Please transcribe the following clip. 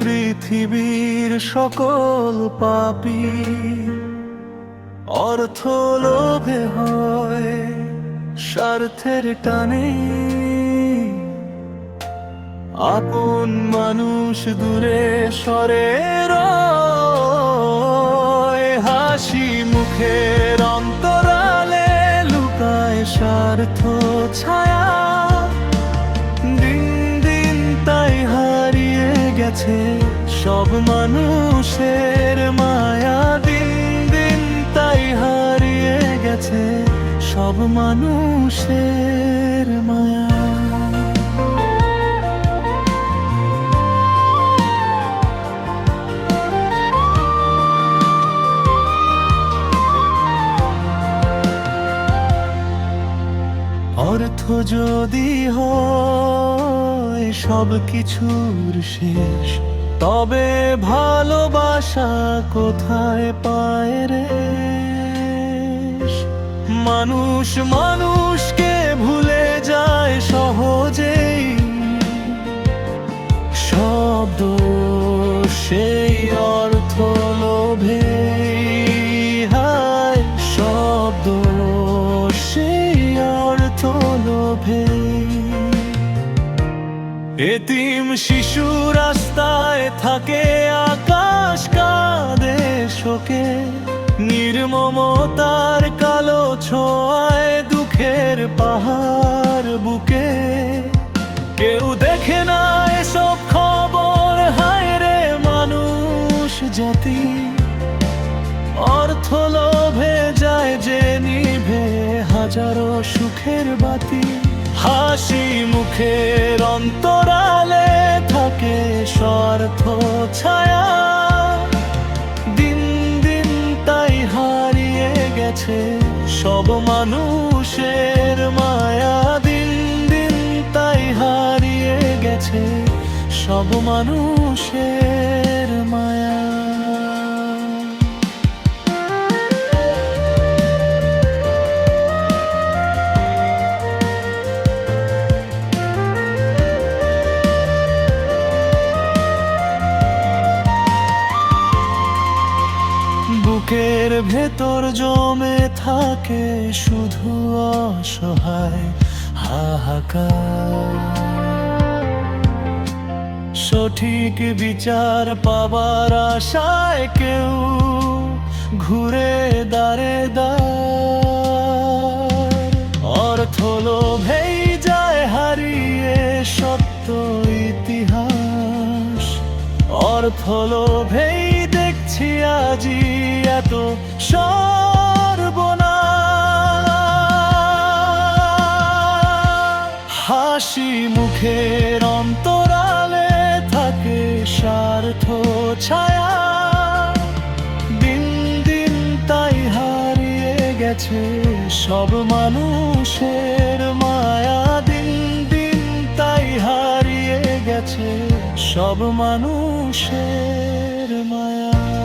পৃথিবীর সকল পাপি অর্থ লোভে হয় স্বার্থের টানে। আপন মানুষ দূরে সরে হাসি মুখের অন্তরালে লুকায় স্বার্থ ছায়া। সব মানুষের মায়া দিন দিন তাই হারিয়ে গেছে সব মানুষের মায়া। অর্থ যদি হয় সব কিছুর শেষ। তবে ভালোবাসা কোথায় পায় রে? মানুষ মানুষকে এতিম শিশু রাস্তায় থাকে আকাশ কাঁদে শোকে। নির্মমতার কালো ছোঁয়ায় দুঃখের পাহাড় বুকে। কেউ দেখে না এসব খবর, হায় রে মানুষ জাতি। অর্থ লোভে যায় যে নিভে হাজারো সুখের বাতি। হাসি মুখের অন্তরালে থাকে স্বার্থ ছায়া। দিন দিন তাই হারিয়ে গেছে সব মানুষের মায়া। দিন দিন তাই হারিয়ে গেছে সব মানুষের মায়া। বুকের ভেতর জমে থাকে শুধু অসহায় হাহাকার। সঠিক বিচার পাবার আশায় কেউ ঘুরে দাঁড়ে দাঁড় অর্থ লোভেই যায় হারিয়ে সত্য ইতিহাস। অর্থ লোভেই দেখছি আজি এত সর্বনাশ। হাসি মুখের অন্তরালে থাকে স্বার্থ ছায়া। দিন দিন তাই হারিয়ে গেছে সব মানুষের মায়া। দিন দিন তাই হারিয়ে গেছে সব মানুষের মায়া।